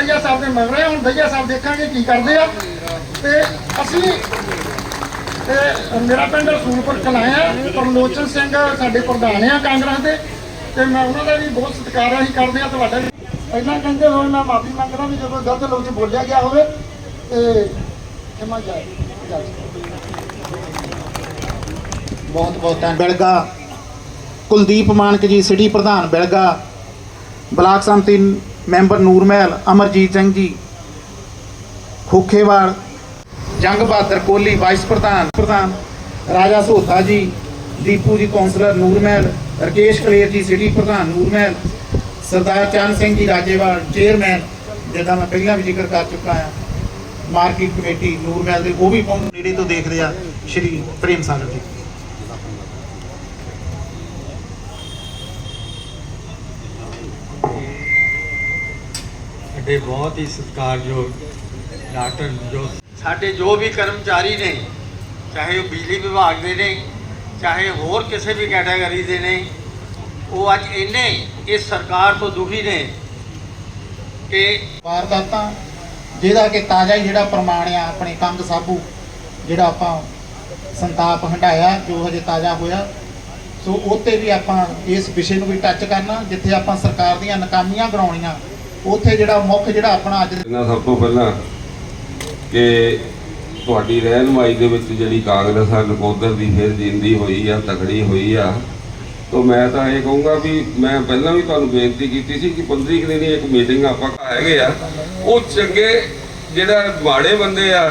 ਦਈਆ ਸਾਹਿਬ ਦੇ ਮਗਰ ਰਹੇ ਹੁਣ ਦਈਆ ਸਾਹਿਬ ਦੇਖਾਂਗੇ ਕੀ ਕਰਦੇ ਆ। ਤੇ ਅਸੀਂ, ਤੇ ਮੇਰਾ ਪਿੰਡ ਰਸੂਲਪੁਰ ਕਲਾਇਆ ਪਰਲੋਚਨ ਸਿੰਘ ਸਾਡੇ ਪ੍ਰਧਾਨ ਆ ਕਾਂਗਰਸ ਦੇ, ਤੇ ਮੈਂ ਉਹਨਾਂ ਦਾ ਵੀ ਬਹੁਤ ਸਤਿਕਾਰ ਅਸੀਂ ਕਰਦੇ ਆ, ਤੁਹਾਡਾ ਵੀ ਪਹਿਲਾਂ ਕਹਿੰਦੇ ਹੋਏ ਮੈਂ ਮਾਫੀ ਮੰਗਦਾ ਵੀ ਜਦੋਂ ਗਲਤ ਲਫ਼ਜ਼ ਬੋਲਿਆ ਗਿਆ ਹੋਵੇ, ਤੇ ਖਿਮਾ ਜਾਏ ਬਹੁਤ ਬਹੁਤ ਧੰਨ ਬਿਲਗਾ। ਕੁਲਦੀਪ ਮਾਨਕ ਜੀ, ਸਿਟੀ ਪ੍ਰਧਾਨ ਬਿਲਗਾ। ਬਲਾਕ ਸੰਮਤੀ ਮੈਂਬਰ ਨੂਰਮਹਿਲ ਅਮਰਜੀਤ ਸਿੰਘ ਜੀ, ਖੋਖੇਵਾਲ, ਜੰਗ ਬਹਾਦਰ ਕੋਹਲੀ ਵਾਈਸ ਪ੍ਰਧਾਨ ਪ੍ਰਧਾਨ, ਰਾਜਾ ਸੋਤਾ ਜੀ, ਦੀਪੂ ਜੀ, ਕੌਂਸਲਰ ਨੂਰ ਮਹਿਲ, ਰਕੇਸ਼ ਕਲੇਰ ਜੀ ਸਿਟੀ ਪ੍ਰਧਾਨ ਨੂਰ ਮਹਿਲ, ਸਰਦਾਰ ਚੰਦ ਸਿੰਘ ਜੀ, ਰਾਜੇਵਾਲ ਚੇਅਰਮੈਨ ਜਿਹਦਾ ਮੈਂ ਪਹਿਲਾਂ ਵੀ ਜ਼ਿਕਰ ਕਰ ਚੁੱਕਾ ਹਾਂ ਮਾਰਕੀਟ ਕਮੇਟੀ ਨੂਰ ਮਹਿਲ ਦੇ, ਉਹ ਵੀ ਪਹੁੰਚ ਨੇੜੇ ਤੋਂ ਦੇਖਦੇ ਆ ਸ਼੍ਰੀ ਪ੍ਰੇਮ ਸਾਗਰ ਜੀ। ਸਾਡੇ ਬਹੁਤ ਹੀ ਸਤਿਕਾਰਯੋਗ ਡਾਕਟਰ ਜੋ ਸਾਡੇ ਜੋ ਵੀ ਕਰਮਚਾਰੀ ਨੇ, ਚਾਹੇ ਉਹ ਬਿਜਲੀ ਵਿਭਾਗ ਦੇ ਨੇ, ਚਾਹੇ ਹੋਰ ਕਿਸੇ ਵੀ ਕੈਟਾਗਰੀ ਦੇ ਨੇ, ਉਹ ਅੱਜ ਇੰਨੇ ਇਸ ਸਰਕਾਰ ਤੋਂ ਦੁਖੀ ਨੇ ਕਿ ਵਾਰਦਾਤਾਂ, ਜਿਹਦਾ ਕਿ ਤਾਜ਼ਾ ਹੀ ਜਿਹੜਾ ਪ੍ਰਮਾਣ ਆ ਆਪਣੇ ਕੰਗ ਸਾਬੂ, ਜਿਹੜਾ ਆਪਾਂ ਸੰਤਾਪ ਹੰਡਾਇਆ ਜੋ ਹਜੇ ਤਾਜ਼ਾ ਹੋਇਆ, ਸੋ ਉੱਤੇ ਵੀ ਆਪਾਂ ਇਸ ਵਿਸ਼ੇ ਨੂੰ ਵੀ ਟੱਚ ਕਰਨਾ, ਜਿੱਥੇ ਆਪਾਂ ਸਰਕਾਰ ਦੀਆਂ ਨਾਕਾਮੀਆਂ ਗਣਾਉਣੀਆਂ ਉੱਥੇ ਜਿਹੜਾ ਮੁੱਖ ਜਿਹੜਾ ਆਪਣਾ ਅੱਜ ਇਹਨਾਂ ਸਭ ਤੋਂ ਪਹਿਲਾਂ ਕਿ ਤੁਹਾਡੀ ਰਹਿਨਮਾਈ ਦੇ ਵਿੱਚ ਜਿਹੜੀ ਕਾਂਗਰਸ ਆ, ਨਕੋਦਰ ਦੀ ਫਿਰ ਜਿੰਦੀ ਹੋਈ ਆ ਤਕੜੀ ਹੋਈ ਆ। ਤਾਂ ਮੈਂ ਤਾਂ ਇਹ ਕਹੂੰਗਾ ਵੀ ਮੈਂ ਪਹਿਲਾਂ ਵੀ ਤੁਹਾਨੂੰ ਬੇਨਤੀ ਕੀਤੀ ਸੀ ਕਿ 15 ਕੁ ਦਿਨ ਇੱਕ ਮੀਟਿੰਗ ਆਪਾਂ ਹੈਗੇ ਆ। ਉਹ ਚੰਗੇ ਜਿਹੜਾ ਮਾੜੇ ਬੰਦੇ ਆ,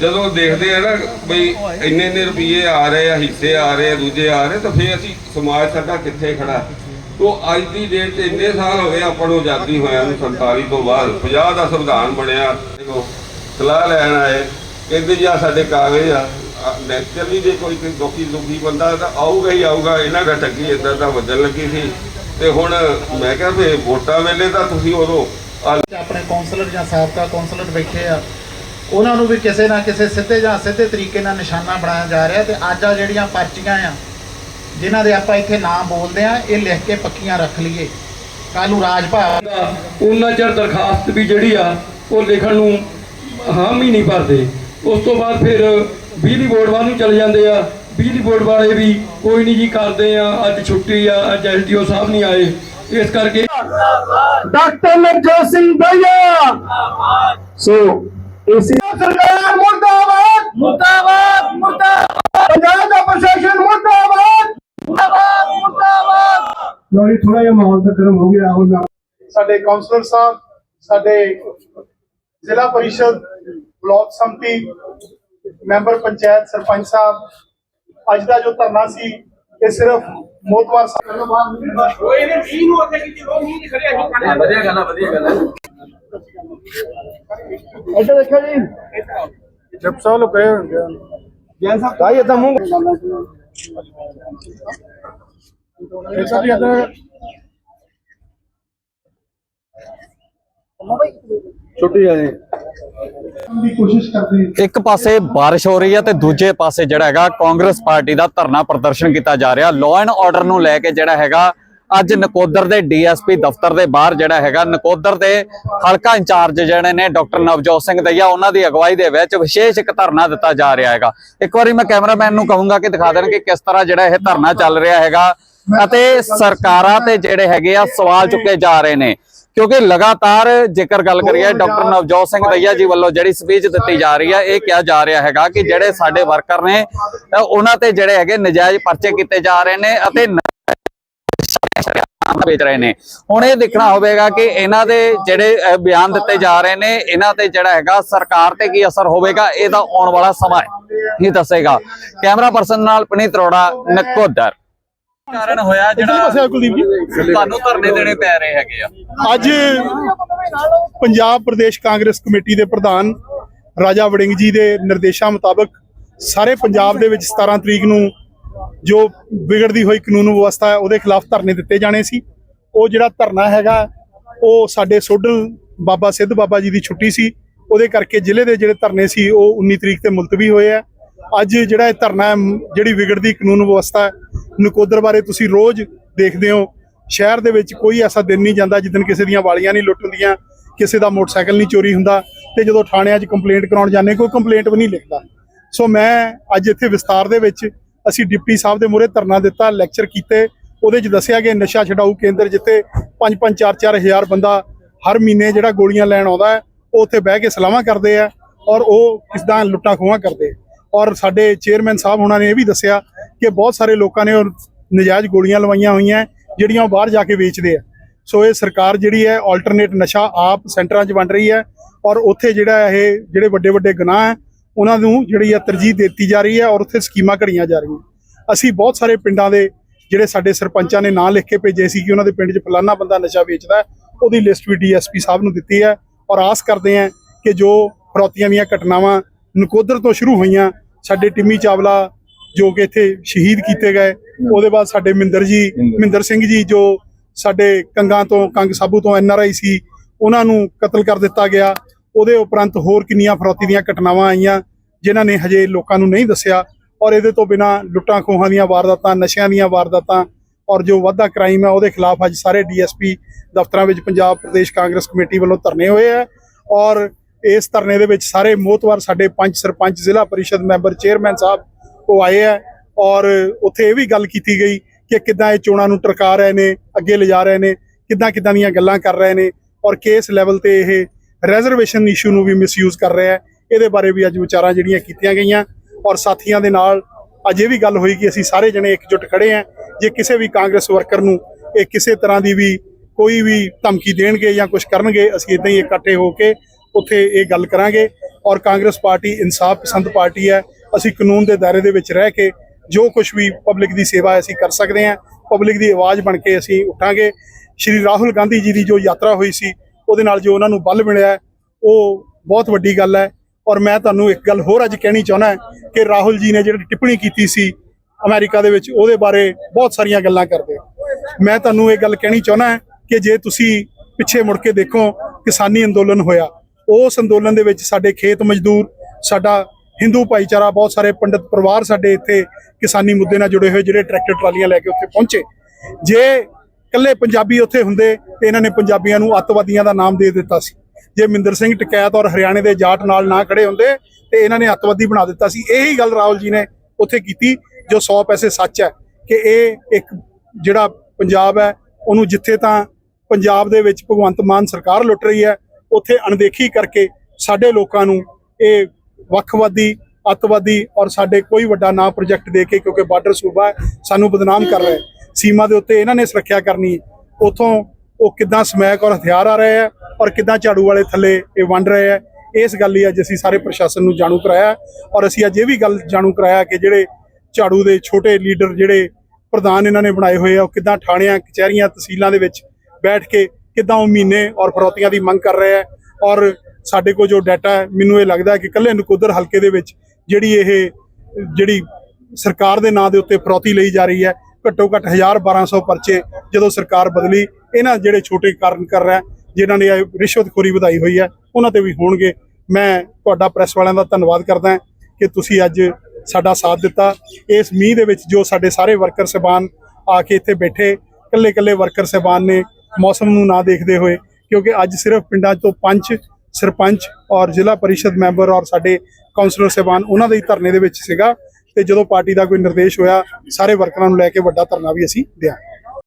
ਜਦੋਂ ਦੇਖਦੇ ਆ ਨਾ ਬਈ ਇੰਨੇ ਇੰਨੇ ਰੁਪਏ ਆ ਰਹੇ ਆ, ਹਿੱਸੇ ਆ ਰਹੇ ਆ, ਦੂਜੇ ਆ ਰਹੇ ਤਾਂ ਫੇਰ ਅਸੀਂ ਸਮਾਜ ਸਾਡਾ ਕਿੱਥੇ ਖੜਾ? ਤੋ ਅੱਜ ਦੀ ਡੇਟ 'ਚ ਇੰਨੇ ਸਾਲ ਹੋ ਗਏ ਆਪਾਂ ਨੂੰ ਆਜ਼ਾਦੀ ਹੋਇਆ ਨੂੰ 47 ਤੋਂ ਬਾਅਦ। 50 ਦਾ ਸੰਵਿਧਾਨ ਬਣਿਆ। ਦੇਖੋ, ਸਲਾਹ ਲੈਣ ਆਏ, ਕਹਿੰਦੇ ਜੀ ਆ ਸਾਡੇ ਕਾਗਜ਼ ਆ। ਨੈਚੁਰਲੀ ਜੇ ਕੋਈ ਦੁਖੀ ਦੁਖੀ ਬੰਦਾ ਤਾਂ ਆਊਗਾ ਹੀ ਆਊਗਾ, ਇਹਨਾਂ ਦਾ ਟੱਕੀ ਇਦਾਂ ਦਾ ਵੱਜਣ ਲੱਗੀ ਸੀ। ਤੇ ਹੁਣ ਮੈਂ ਕਿਹਾ ਵੀ ਵੋਟਾਂ ਵੇਲੇ ਤਾਂ ਤੁਸੀਂ ਉਦੋਂ ਆਪਣੇ ਕੌਂਸਲਰ ਜਾਂ ਸਾਬਕਾ ਕੌਂਸਲਰ ਬੈਠੇ ਆ, ਉਹਨਾਂ ਨੂੰ ਵੀ ਕਿਸੇ ਨਾ ਕਿਸੇ ਸਿੱਧੇ ਜਾਂ ਸਿੱਧੇ ਤਰੀਕੇ ਨਾਲ ਨਿਸ਼ਾਨਾ ਬਣਾਇਆ ਜਾ ਰਿਹਾ ਤੇ ਅੱਜ ਆ ਜਿਹੜੀਆਂ ਪਰਚੀਆਂ ਆ ਜਿਨ੍ਹਾਂ ਦੇ ਆਪਾਂ ਇੱਥੇ ਨਾਮ ਬੋਲਦੇ ਆ ਇਹ ਲਿਖ ਕੇ ਪੱਕੀਆਂ ਰੱਖ ਲਈਏ। ਕੱਲ ਨੂੰ ਰਾਜ ਭਾਗ ਉਹਨਾਂ ਚਿਰ ਦਰਖਾਸਤ ਵੀ ਜਿਹੜੀ ਆ ਉਹ ਲਿਖਣ ਨੂੰ ਹਾਮ ਹੀ ਨਹੀਂ ਭਰਦੇ। ਉਸ ਤੋਂ ਬਾਅਦ ਫਿਰ ਬਿਜਲੀ ਬੋਰਡ ਵੱਲ ਨੂੰ ਚਲੇ ਜਾਂਦੇ ਆ। ਬਿਜਲੀ ਬੋਰਡ ਵਾਲੇ ਵੀ ਕੋਈ ਨਹੀਂ ਜੀ ਕਰਦੇ ਆ ਅੱਜ ਛੁੱਟੀ ਆ ਅੱਜ ਐਸਡੀਓ ਸਾਹਿਬ ਨਹੀਂ ਆਏ। ਇਸ ਕਰਕੇ ਡਾਕਟਰ ਨਵਜੋਤ ਸਿੰਘ ਭਈਆ ਸੋ ਇਸੇ ਸਰਕਾਰ ਮੁਰਦਾਬਾਦ। ਮੁਰਦਾਬਾਦ ਮੁਰਦਾਬਾਦ ਪੰਜਾਬ ਦਾ ਪ੍ਰਸ਼ਾਸਨ ਮੁਰਦਾਬਾਦ ਮੁਰਦਾਬਾਦ ਮੁਰਦਾਬਾਦ ਲੋਈ ਥੋੜਾ ਜਿਹਾ ਮਾਹੌਲ ਤਾਂ ਗਰਮ ਹੋ ਗਿਆ ਹੁਣ ਸਾਡੇ ਕਾਉਂਸਲਰ ਸਾਹਿਬ ਸਾਡੇ ਜ਼ਿਲ੍ਹਾ ਪਰਿਸ਼ਦ ਬਲਾਕ ਸੰਮਤੀ ਮੈਂਬਰ ਪੰਚਾਇਤ ਸਰਪੰਚ ਸਾਹਿਬ ਅੱਜ ਦਾ ਜੋ ਧਰਨਾ ਸੀ ਇਹ ਸਿਰਫ ਮੋਤਵਾਰ ਸਾਹਿਬ ਇੱਧਰ ਦੇਖੋ ਜੀ। ਜਬ ਸਭ ਲੋਕ ਗਏ ਹੋਣਗੇ। ਜੈਨ ਸਾਹਿਬ। ਕਾਹੀ ਤਾਂ ਮੂੰਹ ਇਹ ਸਭ ਯਾਦ ਛੁੱਟੀ ਆ ਦੀ ਕੋਸ਼ਿਸ਼ ਕਰਦੇ ਇੱਕ ਪਾਸੇ ਬਾਰਿਸ਼ ਹੋ ਰਹੀ ਹੈ ਤੇ ਦੂਜੇ ਪਾਸੇ ਜਿਹੜਾ ਹੈਗਾ ਕਾਂਗਰਸ ਪਾਰਟੀ ਦਾ ਧਰਨਾ ਪ੍ਰਦਰਸ਼ਨ ਕੀਤਾ ਜਾ ਰਿਹਾ। ਲਾਅ ਐਂਡ ਆਰਡਰ ਨੂੰ ਲੈ ਕੇ ਜਿਹੜਾ ਹੈਗਾ ਅੱਜ ਨਕੋਦਰ ਦੇ ਡੀਐਸਪੀ ਦਫ਼ਤਰ ਦੇ ਬਾਹਰ ਜਿਹੜਾ ਹੈਗਾ ਨਕੋਦਰ ਦੇ ਹਲਕਾ ਇੰਚਾਰਜ ਜਿਹੜੇ ਨੇ ਡਾਕਟਰ ਨਵਜੋਤ ਸਿੰਘ ਦਈਆ ਉਹਨਾਂ ਦੀ ਅਗਵਾਈ ਦੇ ਵਿੱਚ ਵਿਸ਼ੇਸ਼ ਇੱਕ ਧਰਨਾ ਦਿੱਤਾ ਜਾ ਰਿਹਾ ਹੈਗਾ। ਇੱਕ ਵਾਰੀ ਮੈਂ ਕੈਮਰਾਮੈਨ ਨੂੰ ਕਹੂੰਗਾ ਕਿ ਦਿਖਾ ਦੇਣ ਕਿ ਕਿਸ ਤਰ੍ਹਾਂ ਜਿਹੜਾ ਇਹ ਧਰਨਾ ਚੱਲ ਰਿਹਾ ਹੈਗਾ। ਅਤੇ ਸਰਕਾਰਾਂ ਤੇ ਜਿਹੜੇ ਹੈਗੇ ਆ ਸਵਾਲ ਚੁੱਕੇ ਜਾ ਰਹੇ ਨੇ। ਕਿਉਂਕਿ ਲਗਾਤਾਰ ਜੇਕਰ ਗੱਲ ਕਰੀਏ ਡਾਕਟਰ ਨਵਜੋਤ ਸਿੰਘ ਦਈਆ ਜੀ ਵੱਲੋਂ ਜਿਹੜੀ ਸਪੀਚ ਦਿੱਤੀ ਜਾ ਰਹੀ ਹੈ ਇਹ ਕਿਹਾ ਜਾ ਰਿਹਾ ਹੈਗਾ ਕਿ ਜਿਹੜੇ ਸਾਡੇ ਵਰਕਰ ਨੇ ਉਹਨਾਂ ਤੇ ਜਿਹੜੇ ਹੈਗੇ ਨਜਾਇਜ਼ ਪਰਚੇ ਕੀਤੇ ਜਾ ਰਹੇ ਨੇ ਅਤੇ ਵੇਚ ਰਹੇ ਨੇ। ਹੁਣ ਇਹ ਦੇਖਣਾ ਹੋਵੇਗਾ ਕਿ ਇਹਨਾਂ ਦੇ ਜਿਹੜੇ ਬਿਆਨ ਦਿੱਤੇ ਜਾ ਰਹੇ ਨੇ ਇਹਨਾਂ ਤੇ ਜਿਹੜਾ ਹੈਗਾ ਸਰਕਾਰ ਤੇ ਕੀ ਅਸਰ ਹੋਵੇਗਾ ਇਹ ਤਾਂ ਆਉਣ ਵਾਲਾ ਸਮਾਂ ਹੀ ਦੱਸੇਗਾ। ਕੈਮਰਾ ਪਰਸਨ ਨਾਲ ਪਨੀਤ ਅਰੋੜਾ ਨਕੋਦਰ। ਕਾਰਨ ਹੋਇਆ ਜਿਹੜਾ ਕੁਲਦੀਪ ਜੀ। ਤੁਹਾਨੂੰ ਧਰਨੇ ਦੇਣੇ ਪੈ ਰਹੇ ਹੈਗੇ ਆ। ਅੱਜ ਪੰਜਾਬ ਪ੍ਰਦੇਸ਼ ਕਾਂਗਰਸ ਕਮੇਟੀ ਦੇ ਪ੍ਰਧਾਨ ਰਾਜਾ ਵੜਿੰਗ ਜੀ ਦੇ ਨਿਰਦੇਸ਼ਾਂ ਮੁਤਾਬਕ ਸਾਰੇ ਪੰਜਾਬ ਦੇ ਵਿੱਚ 17 ਤਰੀਕ ਨੂੰ ਜੋ ਵਿਗੜਦੀ ਹੋਈ ਕਾਨੂੰਨ ਵਿਵਸਥਾ ਹੈ ਉਹਦੇ ਖਿਲਾਫ ਧਰਨੇ ਦਿੱਤੇ ਜਾਣੇ ਸੀ। ਉਹ ਜਿਹੜਾ ਧਰਨਾ ਹੈਗਾ ਉਹ ਸਾਡੇ ਸੋਡਲ ਬਾਬਾ ਸਿੱਧ ਬਾਬਾ ਜੀ ਦੀ ਛੁੱਟੀ ਸੀ। ਉਹਦੇ ਕਰਕੇ ਜ਼ਿਲ੍ਹੇ ਦੇ ਜਿਹੜੇ ਧਰਨੇ ਸੀ ਉਹ 19 ਤਰੀਕ ਤੇ ਮੁਲਤਵੀ ਹੋਏ ਆ। ਅੱਜ ਜਿਹੜਾ ਇਹ ਧਰਨਾ ਜਿਹੜੀ ਵਿਗੜਦੀ ਕਾਨੂੰਨ ਵਿਵਸਥਾ ਹੈ, ਨਕੋਦਰ ਬਾਰੇ ਤੁਸੀਂ ਰੋਜ਼ ਦੇਖਦੇ ਹੋ। ਸ਼ਹਿਰ ਦੇ ਵਿੱਚ ਕੋਈ ਐਸਾ ਦਿਨ ਨਹੀਂ ਜਾਂਦਾ ਜਿੱਦਨ ਕਿਸੇ ਦੀਆਂ ਵਾਲੀਆਂ ਨਹੀਂ ਲੁੱਟ ਹੁੰਦੀਆਂ ਕਿਸੇ ਦਾ ਮੋਟਰਸਾਈਕਲ ਨਹੀਂ ਚੋਰੀ ਹੁੰਦਾ ਤੇ ਜਦੋਂ ਥਾਣਿਆਂ 'ਚ ਕੰਪਲੇਂਟ ਕਰਾਉਣ ਜਾਂਦੇ, ਕੋਈ ਕੰਪਲੇਂਟ ਵੀ ਨਹੀਂ ਲਿਖਦਾ। ਸੋ ਮੈਂ ਅੱਜ ਇੱਥੇ ਵਿਸਤਾਰ ਦੇ ਵਿੱਚ ਅਸੀਂ ਡਿਪਟੀ ਸਾਹਿਬ ਦੇ ਮੂਹਰੇ ਧਰਨਾ ਦਿੱਤਾ ਲੈਕਚਰ ਕੀਤੇ। ਉਹਦੇ 'ਚ ਦੱਸਿਆ ਕਿ ਨਸ਼ਾ ਛਡਾਊ ਕੇਂਦਰ ਜਿੱਥੇ 5-5 4-4 ਹਜ਼ਾਰ ਬੰਦਾ ਹਰ ਮਹੀਨੇ ਜਿਹੜਾ ਗੋਲੀਆਂ ਲੈਣ ਆਉਂਦਾ ਹੈ, ਉਹ ਉੱਥੇ ਬਹਿ ਕੇ ਸਲਾਹਾਂ ਕਰਦੇ ਆ ਔਰ ਉਹ ਕਿਸਦਾਂ ਲੁੱਟਾਂ ਖੋਹਾਂ ਕਰਦੇ। ਔਰ ਸਾਡੇ ਚੇਅਰਮੈਨ ਸਾਹਿਬ ਉਹਨਾਂ ਨੇ ਇਹ ਵੀ ਦੱਸਿਆ ਕਿ ਬਹੁਤ ਸਾਰੇ ਲੋਕਾਂ ਨੇ ਉਹ ਨਜਾਇਜ਼ ਗੋਲੀਆਂ ਲਵਾਈਆਂ ਹੋਈਆਂ ਜਿਹੜੀਆਂ ਉਹ ਬਾਹਰ ਜਾ ਕੇ ਵੇਚਦੇ ਆ। ਸੋ ਇਹ ਸਰਕਾਰ ਜਿਹੜੀ ਹੈ ਆਲਟਰਨੇਟ ਨਸ਼ਾ ਆਪ ਸੈਂਟਰਾਂ 'ਚ ਵੰਡ ਰਹੀ ਹੈ ਔਰ ਉੱਥੇ ਜਿਹੜਾ ਇਹ ਜਿਹੜੇ ਵੱਡੇ ਵੱਡੇ ਗੁਨਾਹ ਹੈ, ਉਹਨਾਂ ਨੂੰ ਜਿਹੜੀ ਹੈ ਤਰਜੀਹ ਦਿੱਤੀ ਜਾ ਰਹੀ ਹੈ ਔਰ ਉੱਥੇ ਸਕੀਮਾਂ ਘੜੀਆਂ ਜਾ ਰਹੀਆਂ। ਅਸੀਂ ਬਹੁਤ ਸਾਰੇ ਪਿੰਡਾਂ ਦੇ ਜਿਹੜੇ ਸਾਡੇ ਸਰਪੰਚਾਂ ਨੇ ਨਾਂ ਲਿਖ ਕੇ ਭੇਜੇ ਸੀ ਕਿ ਉਹਨਾਂ ਦੇ ਪਿੰਡ 'ਚ ਫਲਾਨਾ ਬੰਦਾ ਨਸ਼ਾ ਵੇਚਦਾ ਉਹਦੀ ਲਿਸਟ ਵੀ ਡੀਐਸਪੀ ਸਾਹਿਬ ਨੂੰ ਦਿੱਤੀ ਹੈ ਔਰ ਆਸ ਕਰਦੇ ਹਾਂ ਕਿ ਜੋ ਫਰੌਤੀਆਂ ਦੀਆਂ ਘਟਨਾਵਾਂ ਨਕੋਦਰ ਤੋਂ ਸ਼ੁਰੂ ਹੋਈਆਂ, ਸਾਡੇ ਟਿੰਮੀ ਚਾਵਲਾ ਜੋ ਕਿ ਇੱਥੇ ਸ਼ਹੀਦ ਕੀਤੇ ਗਏ। ਉਹਦੇ ਬਾਅਦ ਸਾਡੇ ਮਿੰਦਰ ਜੀ ਮਿੰਦਰ ਸਿੰਘ ਜੀ ਜੋ ਸਾਡੇ ਕੰਗਾਂ ਤੋਂ ਕੰਗ ਸਾਬੂ ਤੋਂ ਐਨਆਰਆਈ ਸੀ ਉਹਨਾਂ ਨੂੰ ਕਤਲ ਕਰ ਦਿੱਤਾ ਗਿਆ। ਉਹਦੇ ਉਪਰੰਤ ਹੋਰ ਕਿੰਨੀਆਂ ਫਰੌਤੀ ਦੀਆਂ ਘਟਨਾਵਾਂ ਆਈਆਂ ਜਿਨ੍ਹਾਂ ਨੇ ਹਜੇ ਲੋਕਾਂ ਨੂੰ ਨਹੀਂ ਦੱਸਿਆ। ਔਰ ਇਹਦੇ ਤੋਂ ਬਿਨਾ ਲੁੱਟਾਂ ਖੋਹਾਂ ਦੀਆਂ ਵਾਰਦਾਤਾਂ ਨਸ਼ਿਆਂ ਦੀਆਂ ਵਾਰਦਾਤਾਂ ਔਰ ਜੋ ਵਾਧਾ ਕ੍ਰਾਈਮ ਹੈ ਉਹਦੇ ਖਿਲਾਫ ਅੱਜ ਸਾਰੇ ਡੀਐਸਪੀ ਦਫ਼ਤਰਾਂ ਵਿੱਚ ਪੰਜਾਬ ਪ੍ਰਦੇਸ਼ ਕਾਂਗਰਸ ਕਮੇਟੀ ਵੱਲੋਂ ਧਰਨੇ ਹੋਏ ਆ। ਔਰ ਇਸ ਧਰਨੇ ਦੇ ਵਿੱਚ ਸਾਰੇ ਮੋਤਵਾਰ ਸਾਡੇ ਪੰਜ ਸਰਪੰਚ ਜ਼ਿਲ੍ਹਾ ਪਰਿਸ਼ਦ ਮੈਂਬਰ ਚੇਅਰਮੈਨ ਸਾਹਿਬ ਉਹ ਆਏ ਆ ਔਰ ਉੱਥੇ ਇਹ ਵੀ ਗੱਲ ਕੀਤੀ ਗਈ ਕਿ ਕਿੱਦਾਂ ਇਹ ਚੋਣਾਂ ਨੂੰ ਟਰਕਾ ਰਹੇ ਨੇ, ਅੱਗੇ ਲਿਜਾ ਰਹੇ ਨੇ, ਕਿੱਦਾਂ ਕਿੱਦਾਂ ਦੀਆਂ ਗੱਲਾਂ ਕਰ ਰਹੇ ਨੇ ਔਰ ਕਿਸ ਲੈਵਲ ਤੇ ਇਹ ਰਿਜ਼ਰਵੇਸ਼ਨ ਇਸ਼ੂ ਨੂੰ ਵੀ ਮਿਸਯੂਜ਼ ਕਰ ਰਿਹਾ ਹੈ ਇਹਦੇ ਬਾਰੇ ਵੀ ਅੱਜ ਵਿਚਾਰਾਂ ਜਿਹੜੀਆਂ ਕੀਤੀਆਂ ਗਈਆਂ ਔਰ ਸਾਥੀਆਂ ਦੇ ਨਾਲ ਅੱਜ ਇਹ ਵੀ ਗੱਲ ਹੋਈ ਕਿ ਅਸੀਂ ਸਾਰੇ ਜਣੇ ਇਕਜੁੱਟ ਖੜੇ ਆਂ ਜੇ ਕਿਸੇ ਵੀ ਕਾਂਗਰਸ ਵਰਕਰ ਨੂੰ ਇਹ ਕਿਸੇ ਤਰ੍ਹਾਂ ਦੀ ਵੀ ਕੋਈ ਵੀ ਧਮਕੀ ਦੇਣਗੇ ਜਾਂ ਕੁਝ ਕਰਨਗੇ, ਅਸੀਂ ਇਦਾਂ ਹੀ ਇਕੱਠੇ ਹੋ ਕੇ ਉੱਥੇ ਇਹ ਗੱਲ ਕਰਾਂਗੇ। ਔਰ ਕਾਂਗਰਸ ਪਾਰਟੀ ਇਨਸਾਫ ਪਸੰਦ ਪਾਰਟੀ ਹੈ ਅਸੀਂ ਕਾਨੂੰਨ ਦੇ ਦਾਇਰੇ ਦੇ ਵਿੱਚ ਰਹਿ ਕੇ ਜੋ ਕੁਝ ਵੀ ਪਬਲਿਕ ਦੀ ਸੇਵਾ ਅਸੀਂ ਕਰ ਸਕਦੇ ਹਾਂ ਪਬਲਿਕ ਦੀ ਆਵਾਜ਼ ਬਣ ਕੇ ਅਸੀਂ ਉੱਠਾਂਗੇ। ਸ਼੍ਰੀ ਰਾਹੁਲ ਗਾਂਧੀ ਜੀ ਦੀ ਜੋ ਯਾਤਰਾ ਹੋਈ ਸੀ, ਉਹਦੇ ਨਾਲ ਜੋ ਉਹਨਾਂ ਨੂੰ ਬਲ ਮਿਲਿਆ ਉਹ ਬਹੁਤ ਵੱਡੀ ਗੱਲ ਹੈ। ਔਰ ਮੈਂ ਤੁਹਾਨੂੰ ਇੱਕ ਗੱਲ ਹੋਰ ਅੱਜ ਕਹਿਣੀ ਚਾਹੁੰਦਾ ਕਿ ਰਾਹੁਲ ਜੀ ਨੇ ਜਿਹੜੀ ਟਿੱਪਣੀ ਕੀਤੀ ਸੀ ਅਮਰੀਕਾ ਦੇ ਵਿੱਚ, ਉਹਦੇ ਬਾਰੇ ਬਹੁਤ ਸਾਰੀਆਂ ਗੱਲਾਂ ਕਰਦੇ ਮੈਂ ਤੁਹਾਨੂੰ ਇਹ ਗੱਲ ਕਹਿਣੀ ਚਾਹੁੰਦਾ ਕਿ ਜੇ ਤੁਸੀਂ ਪਿੱਛੇ ਮੁੜ ਕੇ ਦੇਖੋ ਕਿਸਾਨੀ ਅੰਦੋਲਨ ਹੋਇਆ, ਉਸ ਅੰਦੋਲਨ ਦੇ ਵਿੱਚ ਸਾਡੇ ਖੇਤ ਮਜ਼ਦੂਰ, ਸਾਡਾ ਹਿੰਦੂ ਭਾਈਚਾਰਾ, ਬਹੁਤ ਸਾਰੇ ਪੰਡਤ ਪਰਿਵਾਰ ਸਾਡੇ ਇੱਥੇ ਕਿਸਾਨੀ ਮੁੱਦੇ ਨਾਲ ਜੁੜੇ ਹੋਏ, ਜਿਹੜੇ ਟਰੈਕਟਰ ਟਰਾਲੀਆਂ ਲੈ ਕੇ ਉੱਥੇ ਪਹੁੰਚੇ। ਜੇ ਇਕੱਲੇ ਪੰਜਾਬੀ ਉੱਥੇ ਹੁੰਦੇ, ਤੇ ਇਹਨਾਂ ਨੇ ਪੰਜਾਬੀਆਂ ਨੂੰ ਅੱਤਵਾਦੀਆਂ ਦਾ ਨਾਮ ਦੇ ਦਿੱਤਾ ਸੀ। ਜੇ ਮਿੰਦਰ ਸਿੰਘ ਟਕੈਤ ਔਰ ਹਰਿਆਣੇ ਦੇ ਜਾਟ ਨਾਲ ਨਾ ਖੜੇ ਹੁੰਦੇ, ਤੇ ਇਹਨਾਂ ਨੇ ਅੱਤਵਾਦੀ ਬਣਾ ਦਿੱਤਾ ਸੀ। ਇਹੀ ਗੱਲ ਰਾਹੁਲ ਜੀ ਨੇ ਉੱਥੇ ਕੀਤੀ, ਜੋ 100 ਪੈਸੇ ਸੱਚ ਹੈ ਕਿ ਇਹ ਇੱਕ ਜਿਹੜਾ ਪੰਜਾਬ ਹੈ, ਉਹਨੂੰ ਜਿੱਥੇ ਤਾਂ ਪੰਜਾਬ ਦੇ ਵਿੱਚ ਭਗਵੰਤ ਮਾਨ ਸਰਕਾਰ ਲੁੱਟ ਰਹੀ ਹੈ, ਉੱਥੇ ਅਣਦੇਖੀ ਕਰਕੇ ਸਾਡੇ ਲੋਕਾਂ ਨੂੰ ਇਹ ਵੱਖਵਾਦੀ, ਅੱਤਵਾਦੀ ਔਰ ਸਾਡੇ ਕੋਈ ਵੱਡਾ ਨਾਂ ਪ੍ਰੋਜੈਕਟ ਦੇ ਕੇ ਕਿਉਂਕਿ ਬਾਰਡਰ ਸੂਬਾ ਹੈ, ਸਾਨੂੰ ਬਦਨਾਮ ਕਰ ਰਿਹਾ ਹੈ। ਸੀਮਾ ਦੇ ਉੱਤੇ ਇਹਨਾਂ ਨੇ ਸੁਰੱਖਿਆ ਕਰਨੀ ਹੈ। ਉਥੋਂ ਉਹ ਕਿੱਦਾਂ ਸਮੈਕ ਔਰ ਹਥਿਆਰ ਆ ਰਹੇ ਆ ਔਰ ਕਿੱਦਾਂ ਝਾੜੂ ਵਾਲੇ ਥੱਲੇ ਇਹ ਵੰਡ ਰਹੇ ਆ ਇਸ ਗੱਲ ਲਈ ਅੱਜ ਅਸੀਂ ਸਾਰੇ ਪ੍ਰਸ਼ਾਸਨ ਨੂੰ ਜਾਣੂ ਕਰਾਇਆ ਔਰ ਅਸੀਂ ਅੱਜ ਇਹ ਵੀ ਗੱਲ ਜਾਣੂ ਕਰਾਇਆ ਕਿ ਜਿਹੜੇ ਝਾੜੂ ਦੇ ਛੋਟੇ ਲੀਡਰ ਜਿਹੜੇ ਪ੍ਰਧਾਨ ਇਹਨਾਂ ਨੇ ਬਣਾਏ ਹੋਏ ਆ, ਉਹ ਕਿੱਦਾਂ ਥਾਣਿਆਂ ਕਚਹਿਰੀਆਂ, ਤਹਿਸੀਲਾਂ ਦੇ ਵਿੱਚ ਬੈਠ ਕੇ ਕਿੱਦਾਂ ਉਹ ਮਹੀਨੇ ਔਰ ਫਰੋਤੀਆਂ ਦੀ ਮੰਗ ਕਰ ਰਹੇ ਆ ਔਰ ਸਾਡੇ ਕੋਲ ਜੋ ਡਾਟਾ ਹੈ, ਮੈਨੂੰ ਇਹ ਲੱਗਦਾ ਕਿ ਕੱਲੇ ਨਕੋਦਰ ਹਲਕੇ ਦੇ ਵਿੱਚ ਜਿਹੜੀ ਇਹ, ਜਿਹੜੀ ਸਰਕਾਰ ਦੇ ਨਾਂ ਦੇ ਉੱਤੇ ਫਰੌਤੀ ਲਈ ਜਾ ਰਹੀ ਹੈ, ਘੱਟੋ ਘੱਟ 1000 1200 ਪਰਚੇ ਜਦੋਂ ਸਰਕਾਰ ਬਦਲੀ, ਇਹਨਾਂ ਜਿਹੜੇ ਛੋਟੇ ਕਾਰਨ ਕਰ ਰਿਹਾ ਜਿਨ੍ਹਾਂ ਨੇ ਇਹ ਰਿਸ਼ਵਤਖੋਰੀ ਵਧਾਈ ਹੋਈ ਹੈ, ਉਹਨਾਂ ਤੇ ਵੀ ਹੋਣਗੇ। ਮੈਂ ਤੁਹਾਡਾ ਪ੍ਰੈਸ ਵਾਲਿਆਂ ਦਾ ਧੰਨਵਾਦ ਕਰਦਾ ਕਿ ਤੁਸੀਂ ਅੱਜ ਸਾਡਾ ਸਾਥ ਦਿੱਤਾ। ਇਸ ਮੀਂਹ ਦੇ ਵਿੱਚ ਜੋ ਸਾਡੇ ਸਾਰੇ ਵਰਕਰ ਸਹਿਬਾਨ ਆ ਕੇ ਇੱਥੇ ਬੈਠੇ ਕੱਲੇ ਕੱਲੇ ਵਰਕਰ ਸਹਿਬਾਨ ਨੇ ਮੌਸਮ ਨੂੰ ਨਾ ਦੇਖਦੇ ਹੋਏ, ਕਿਉਂਕਿ ਅੱਜ ਸਿਰਫ ਪਿੰਡਾਂ ਤੋਂ ਪੰਜ ਸਰਪੰਚ ਔਰ ਜ਼ਿਲ੍ਹਾ ਪਰਿਸ਼ਦ ਮੈਂਬਰ ਔਰ ਸਾਡੇ ਕਾਉਂਸਲਰ ਸਹਿਬਾਨ ਉਹਨਾਂ ਦੇ ਹੀ ਧਰਨੇ ਦੇ ਵਿੱਚ ਸੀਗਾ ਤੇ ਜਦੋਂ ਪਾਰਟੀ ਦਾ ਕੋਈ ਨਿਰਦੇਸ਼ ਹੋਇਆ, ਸਾਰੇ ਵਰਕਰਾਂ ਨੂੰ ਲੈ ਕੇ ਵੱਡਾ ਧਰਨਾ ਵੀ ਅਸੀਂ ਦਿਆਂ।